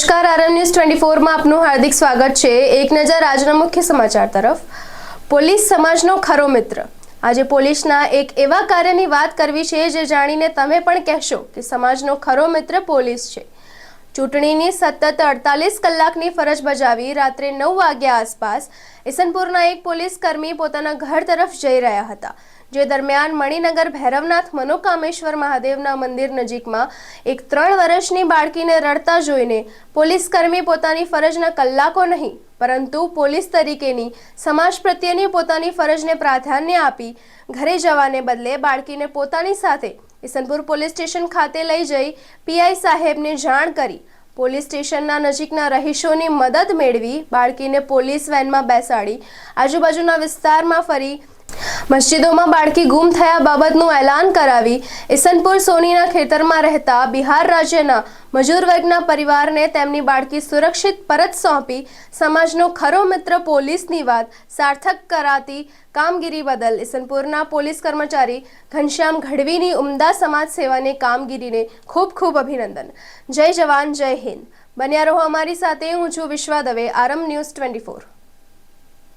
નમસ્કાર RM news twenty ફોરમાં આપનું હાર્દિક સ્વાગત છે. એક નજર આજના મુખ્ય સમાચાર તરફ. પોલીસ સમાજનો ખરો મિત્ર. આજે પોલીસના એક એવા કાર્યની વાત કરવી છે જે જાણીને તમે પણ કહેશો કે સમાજનો ખરો મિત્ર પોલીસ છે. ચૂંટણીની સતત અડતાલીસ કલાકની ફરજ બજાવી રાત્રે નવ વાગ્યા આસપાસ ઇસનપુરના એક પોલીસ કર્મી પોતાના ઘર તરફ જઈ રહ્યા હતા. જે દરમિયાન મણિનગર ભૈરવનાથ મનોકામેશ્વર મહાદેવના મંદિર નજીકમાં એક ત્રણ વર્ષની બાળકીને રડતા જોઈને પોલીસકર્મી પોતાની ફરજના કલાકો નહીં, પરંતુ પોલીસ તરીકેની સમાજ પ્રત્યેની પોતાની ફરજને પ્રાધાન્ય આપી ઘરે જવાને બદલે બાળકીને પોતાની સાથે ઈસનપુર પોલીસ સ્ટેશન ખાતે લઈ જઈ પીઆઈ સાહેબને જાણ કરી. પોલીસ સ્ટેશનના નજીકના રહીશોની મદદ મેળવી બાળકીને પોલીસ વેનમાં બેસાડી. આજુબાજુના વિસ્તારમાં ફરી મસ્જિદોમાં બાળકી ગુમ થયા બાબતનું એલાન કરાવી ઈસનપુર સોનીના ખેતરમાં રહેતા બિહાર રાજ્યના મજૂર વર્ગના પરિવારને તેમની બાળકી સુરક્ષિત પરત સોંપી સમાજનો ખરો મિત્ર પોલીસની વાત સાર્થક કરાતી કામગીરી બદલ ઈસનપુરના પોલીસ કર્મચારી ઘનશ્યામ ઘડવીની ઉમદા સમાજ સેવાની કામગીરીને ખૂબ ખૂબ અભિનંદન. જય જવાન, જય હિન્દ. બન્યા રહો અમારી સાથે. હું છું વિશ્વા દવે. આરમ ન્યૂઝ ટ્વેન્ટી ફોર.